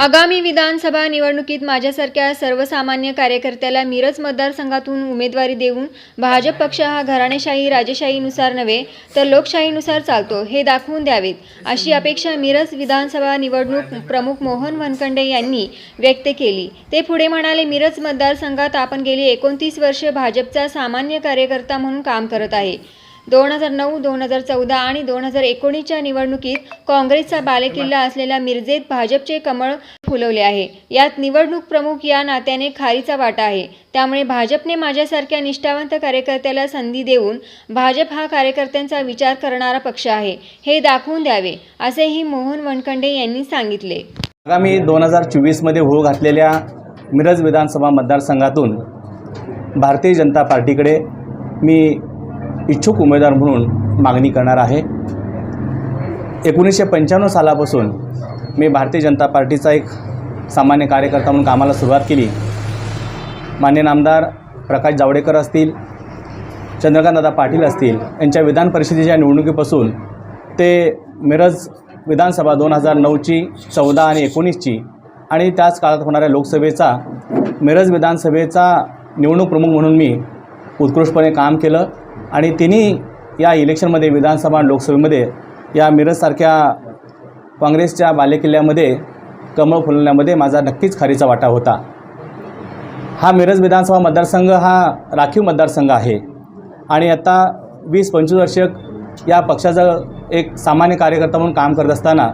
आगामी विधानसभा निवडणुकीत माझ्यासारख्या सर्वसामान्य कार्यकर्त्याला मिरज मतदारसंघातून उमेदवारी देऊन भाजप पक्ष हा घराणेशाही राजेशाहीनुसार नव्हे तर लोकशाहीनुसार चालतो हे दाखवून द्यावेत. अशी अपेक्षा मिरज विधानसभा निवडणूक प्रमुख मोहन वनखंडे यांनी व्यक्त केली. ते पुढे म्हणाले मिरज मतदारसंघात आपण गेली एकोणतीस वर्ष भाजपचा सामान्य कार्यकर्ता म्हणून काम करत आहे. दोन हजार नऊ दोन हजार चौदा आणि दोन हजार एकोणीसच्या निवडणुकीत काँग्रेसचा बालेकिल्ला असलेल्या मिरजेत भाजपचे कमळ फुलवले आहे. यात निवडणूक प्रमुख या नात्याने खारीचा वाटा आहे. त्यामुळे भाजपने माझ्यासारख्या निष्ठावंत कार्यकर्त्याला संधी देऊन भाजप हा कार्यकर्त्यांचा विचार करणारा पक्ष आहे. हे दाखवून द्यावे असेही मोहन वनखंडे यांनी सांगितले. आगामी दोन हजार चोवीसमध्ये होऊ घातलेल्या मिरज विधानसभा मतदारसंघातून भारतीय जनता पार्टीकडे मी इच्छुक उमेदवार म्हणून मागणी करणार आहे. एकोणीसशे पंच्याण्णव सालापासून मी भारतीय जनता पार्टीचा एक सामान्य कार्यकर्ता म्हणून कामाला सुरुवात केली. मान्य नामदार प्रकाश जावडेकर असतील चंद्रकांतदादा पाटील असतील यांच्या विधान परिषदेच्या निवडणुकीपासून ते मिरज विधानसभा दोन हजार नऊची चौदा आणि एकोणीसची आणि त्याच काळात होणाऱ्या लोकसभेचा मिरज विधानसभेचा निवडणूक प्रमुख म्हणून मी उत्कृष्टपणे काम केलं. आणि तिन्ही या इलेक्शनमध्ये विधानसभा आणि लोकसभेमध्ये या मिरजसारख्या काँग्रेसच्या बालेकिल्ल्यामध्ये कमळ फुलण्यामध्ये माझा नक्कीच खारीचा वाटा होता. हा मिरज विधानसभा मतदारसंघ हा राखीव मतदारसंघ आहे. आणि आता वीस पंचवीस वर्ष या पक्षाचं एक सामान्य कार्यकर्ता म्हणून काम करत असताना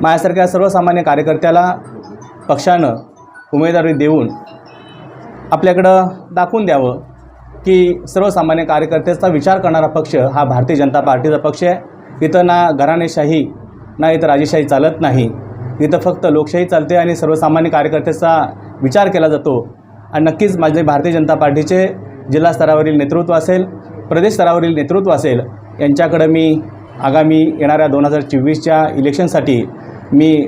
माझ्यासारख्या सर्वसामान्य कार्यकर्त्याला पक्षानं उमेदवारी देऊन आपल्याकडं दाखवून द्यावं. की सर्वसामान्य कार्यकर्त्याचा विचार करणारा पक्ष हा भारतीय जनता पार्टीचा पक्ष आहे. इथं ना घराणेशाही ना इथं राजेशाही चालत नाही. इथं फक्त लोकशाही चालते आणि सर्वसामान्य कार्यकर्त्याचा विचार केला जातो. आणि नक्कीच माझे भारतीय जनता पार्टीचे जिल्हा स्तरावरील नेतृत्व असेल प्रदेश स्तरावरील नेतृत्व असेल यांच्याकडं मी आगामी येणाऱ्या दोन हजार चोवीसच्या इलेक्शनसाठी मी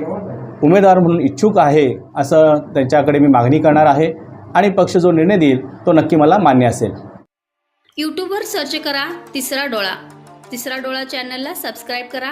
उमेदवार म्हणून इच्छुक आहे असं त्यांच्याकडे मी मागणी करणार आहे. आणि पक्ष जो निर्णय देईल तो नक्की मला मान्य असेल. यूट्यूबवर सर्च करा तिसरा डोळा. तिसरा डोळा चॅनलला सबस्क्राईब करा.